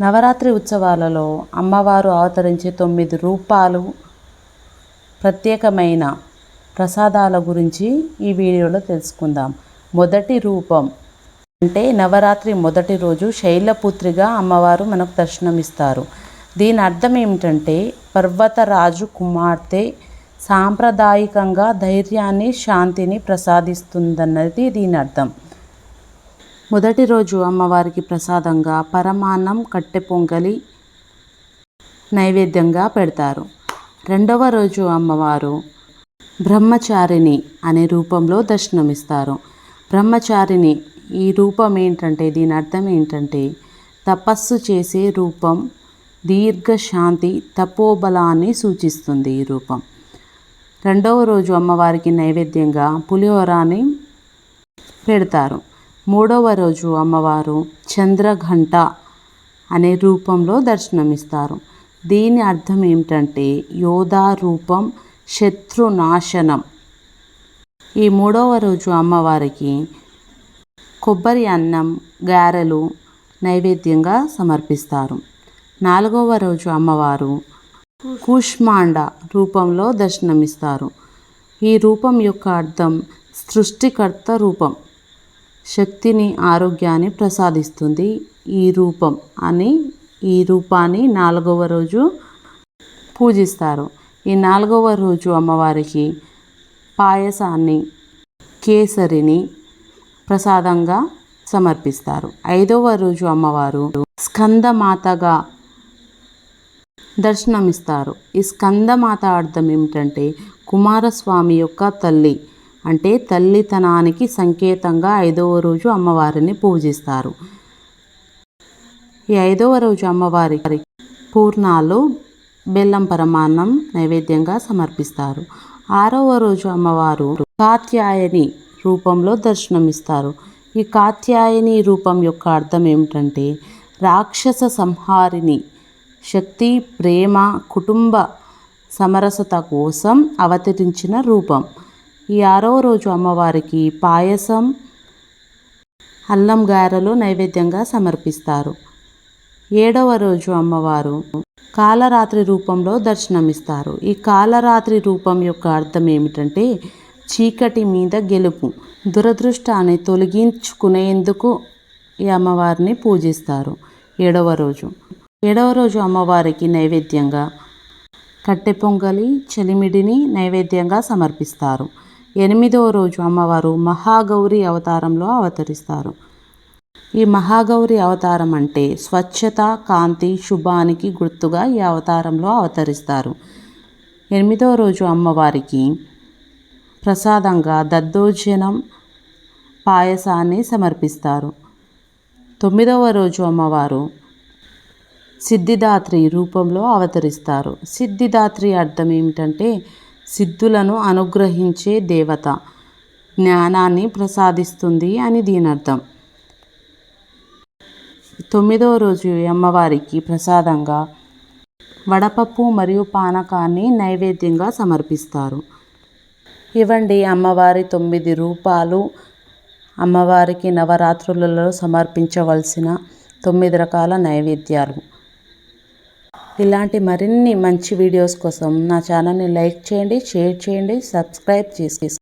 నవరాత్రి ఉత్సవాలలో అమ్మవారు అవతరించే తొమ్మిది రూపాలు ప్రత్యేకమైన ప్రసాదాల గురించి ఈ వీడియోలో తెలుసుకుందాం. మొదటి రూపం అంటే నవరాత్రి మొదటి రోజు శైలపుత్రిగా అమ్మవారు మనకు దర్శనమిస్తారు. దీని అర్థం ఏమిటంటే పర్వతరాజు కుమార్తె సాంప్రదాయకంగా ధైర్యాన్ని శాంతిని ప్రసాదిస్తుందన్నది దీని అర్థం. మొదటి రోజు అమ్మవారికి ప్రసాదంగా పరమాన్నం కట్టె పొంగలి నైవేద్యంగా పెడతారు. రెండవ రోజు అమ్మవారు బ్రహ్మచారిణి అనే రూపంలో దర్శనమిస్తారు. బ్రహ్మచారిణి ఈ రూపం ఏంటంటే దీని అర్థం ఏంటంటే తపస్సు చేసే రూపం దీర్ఘశాంతి తపోబలాన్ని సూచిస్తుంది ఈ రూపం. రెండవ రోజు అమ్మవారికి నైవేద్యంగా పులిహోరాన్ని పెడతారు. మూడవ రోజు అమ్మవారు చంద్రఘంట అనే రూపంలో దర్శనమిస్తారు. దీని అర్థం ఏమిటంటే యోధా రూపం శత్రునాశనం. ఈ మూడవ రోజు అమ్మవారికి కొబ్బరి అన్నం గారెలు నైవేద్యంగా సమర్పిస్తారు. నాలుగవ రోజు అమ్మవారు కూష్మాండ రూపంలో దర్శనమిస్తారు. ఈ రూపం యొక్క అర్థం సృష్టికర్త రూపం. శక్తిని ఆరోగ్యాన్ని ప్రసాదిస్తుంది ఈ రూపం అని ఈ రూపాన్ని నాలుగవ రోజు పూజిస్తారు. ఈ నాలుగవ రోజు అమ్మవారికి పాయసాన్ని కేసరిని ప్రసాదంగా సమర్పిస్తారు. ఐదవ రోజు అమ్మవారు స్కందమాతగా దర్శనమిస్తారు. ఈ స్కందమాత అర్థం ఏమిటంటే కుమారస్వామి యొక్క తల్లి. అంటే తల్లితనానికి సంకేతంగా ఐదవ రోజు అమ్మవారిని పూజిస్తారు. ఈ ఐదవ రోజు అమ్మవారికి పూర్ణాలు బెల్లం పరమాన్నం నైవేద్యంగా సమర్పిస్తారు. ఆరవ రోజు అమ్మవారు కాత్యాయని రూపంలో దర్శనమిస్తారు. ఈ కాత్యాయని రూపం యొక్క అర్థం ఏమిటంటే రాక్షస సంహారిణి శక్తి ప్రేమ కుటుంబ సమరసత కోసం అవతరించిన రూపం. ఈ ఆరవ రోజు అమ్మవారికి పాయసం అల్లం గారెలు నైవేద్యంగా సమర్పిస్తారు. ఏడవ రోజు అమ్మవారు కాలరాత్రి రూపంలో దర్శనమిస్తారు. ఈ కాలరాత్రి రూపం యొక్క అర్థం ఏమిటంటే చీకటి మీద గెలుపు దురదృష్టాన్ని తొలగించుకునేందుకు ఈ అమ్మవారిని పూజిస్తారు. ఏడవ రోజు. ఏడవ రోజు అమ్మవారికి నైవేద్యంగా కట్టె పొంగలి చెలిమిడిని నైవేద్యంగా సమర్పిస్తారు. ఎనిమిదవ రోజు అమ్మవారు మహాగౌరి అవతారంలో అవతరిస్తారు. ఈ మహాగౌరి అవతారం అంటే స్వచ్ఛత కాంతి శుభానికి గుర్తుగా ఈ అవతారంలో అవతరిస్తారు. ఎనిమిదవ రోజు అమ్మవారికి ప్రసాదంగా దద్దోజనం పాయసాన్ని సమర్పిస్తారు. తొమ్మిదవ రోజు అమ్మవారు సిద్ధిదాత్రి రూపంలో అవతరిస్తారు. సిద్ధిదాత్రి అర్థం ఏమిటంటే సిద్ధులను అనుగ్రహించే దేవత. జ్ఞానాన్ని ప్రసాదిస్తుంది అని దీని అర్థం తొమ్మిదవ రోజు అమ్మవారికి ప్రసాదంగా వడపప్పు మరియు పానకాన్ని నైవేద్యంగా సమర్పిస్తారు. ఇవ్వండి అమ్మవారి తొమ్మిది రూపాలు. అమ్మవారికి నవరాత్రులలో సమర్పించవలసిన తొమ్మిది రకాల నైవేద్యాలు. ఇలాంటి మరిన్ని మంచి వీడియోస్ కోసం నా ఛానల్ని లైక్ చేయండి షేర్ చేయండి సబ్స్క్రైబ్ చేసి